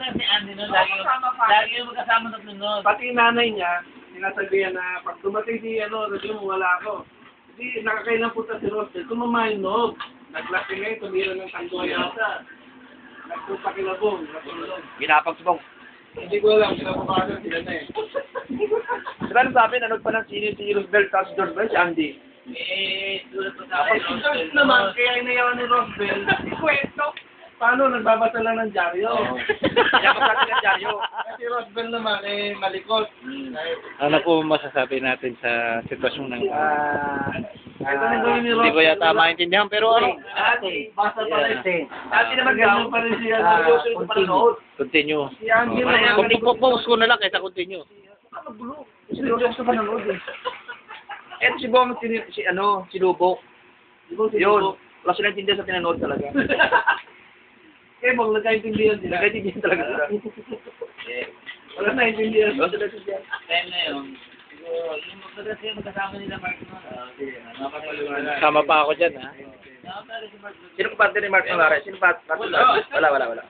na si Andy nun. Lagi, lagi yung magkasama sa tunod. Pati yung nanay niya, sinasabihan na pag dumating si ano, resume, wala ako. Hindi, nakakailang punta si Rosel. Tumama yung noob. Naglaki ngayon, tumira ng tango yata. Nagpunta kilabong, natulog. Ginapagsubong. Hindi ko alam, kinabukasan sila na eh. Diba nung sabi, nanood pa ng sino si Roosevelt tapos George Bell, si Andy. Eh, tulad ko sa Kapag si George naman, kaya inayawan ni Rosel, ikwento. Paano, nagbabasa lang ng dyaryo. Pinapagsabi ng dyaryo. Kasi Rosel naman, eh, malikot. Ano po masasabi natin sa sitwasyon ng... Ah, Ito na gawin ni Rosel. Hindi ko yata maintindihan, pero ano? Ate, basa pa rin. Ate naman Ganun daw, pa rin siya. ah, Susunod pa rin continue. Continue. Si Andy Okay. naman. Kung ko na lang kaysa continue. Seryoso pa nanood eh. Eto si Bong, si, si ano, si Lubok. Yun. Wala sila intindihan sa pinanood talaga. Eh, bang nagkaintindihan sila. Nagkaintindihan talaga sila. Eh, Wala na intindihan. Sila intindihan. time na yun. Siguro, yung magkasama yung magkasama nila Mark nun. Ah. Sama pa ako dyan, ha? Sino pa partner ni Mark Navarre? Sino pa partner? Wala. Wala, wala, wala.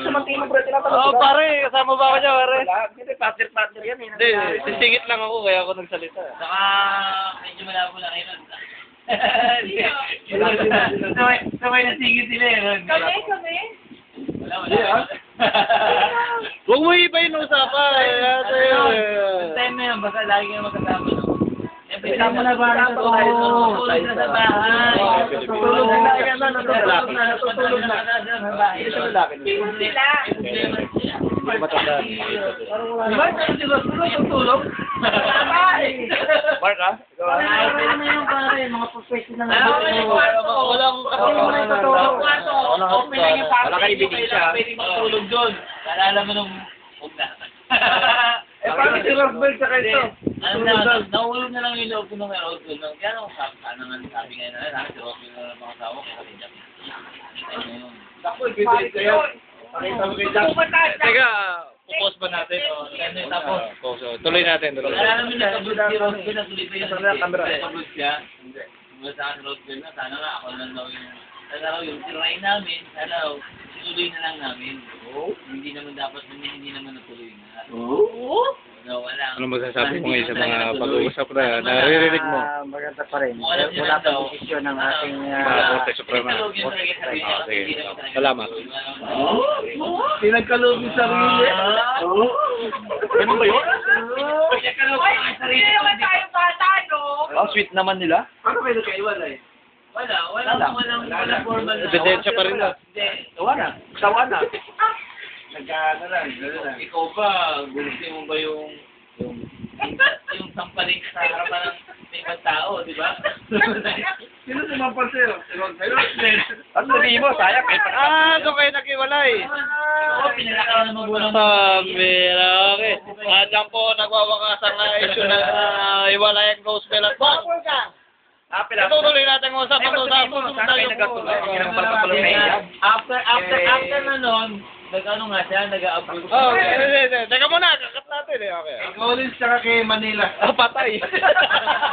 Sa Mantino, bro, tinatanong Oo, oh, pare. Kasama ba ako dyan, pare? Hindi, partner, partner yan. eh. Hindi, sisingit lang ako, kaya ako nagsalita. Saka, medyo malabo lang kayo Sabay, sabay nasigit sila eh. Kami, kami. Wala, wala. Huwag mo iba yung usapan. Ate. Yung time na yun, basta lagi kayo magkasama. Siyempre, Kasama na ba ito? Tutulog na sa bahay. Tutulog na, kaya na, natutulog na, natutulog na. Sa bahay. Hindi siya lalaki. Sila. Hindi matanda. Diba, kaya si Rosel tutulog? Mark, ha? Ano na yung pare, mga professional na kwarto. Walang... Walang kwarto, open lang yung Wala papel. kang Hindi ebidensya. kayo pwede matulog doon. Naalala mo nung... Huwag na. Eh, paano si Rosel sa ito? Ano na, lang yung loob ko nung. Nung kaya nung sabi, sana nga sabi ngayon na, sabi si Rocky na mga asawa ko, sabi niya, "Ano yun?" Ako, ibigay ko yan. Pakita mo kay Jack. Teka, pupose ba natin? O, Ano yung tapos? Pause. o. Tuloy natin, tuloy. Naalala mo na, kabul si Rocky na tuloy pa yung Sa camera. kabul siya. Hindi. sa akin Rocky na, sana nga ako lang daw yung, raw yung tirain namin, raw, sinuloy na lang namin. Hindi naman dapat, hindi naman natuloy na. No, wala. Ano masasabi mo ngayon sa mga pag-uusap na naririnig mo? Ah, maganda pa rin. Wala Wala pa daw. desisyon ng ating... Mga ah, Korte Suprema. Ito, yung talaga sabi niya, Ah, sige. Salamat. sarili. Ganun ba yun? Ay, hindi naman tayo bata, no? Ang sweet naman nila. Paano kayo nagkaiwalay? Wala, wala, Wala. walang, walang formal na. Ebidensya pa rin na. Hindi. Sawa na. Sawa na. Nagkaano lang, gano'n lang. Ikaw ba, gusto mo ba yung yung yung sampaling sa harapan ng ibang tao, di ba? Sino sa'yo? Si Rosel. Ano sabihin mo? Sayang. Kahit pa. Ah, doon kayo naghiwalay. Oo, pinalakaw ng magulang mo. Pambira, okay. At yan po, nagwawakas ang uh, issue ng uh, iwalay ang gospel at box. Ah, pila. Itutuloy natin ang usapan doon kapalo na iya. After, after, after na nun, nag-ano nga siya, nag-approve. Oh, okay, okay, okay. Teka muna, kakat natin eh, okay. Collins tsaka kay Manila. Ah, patay.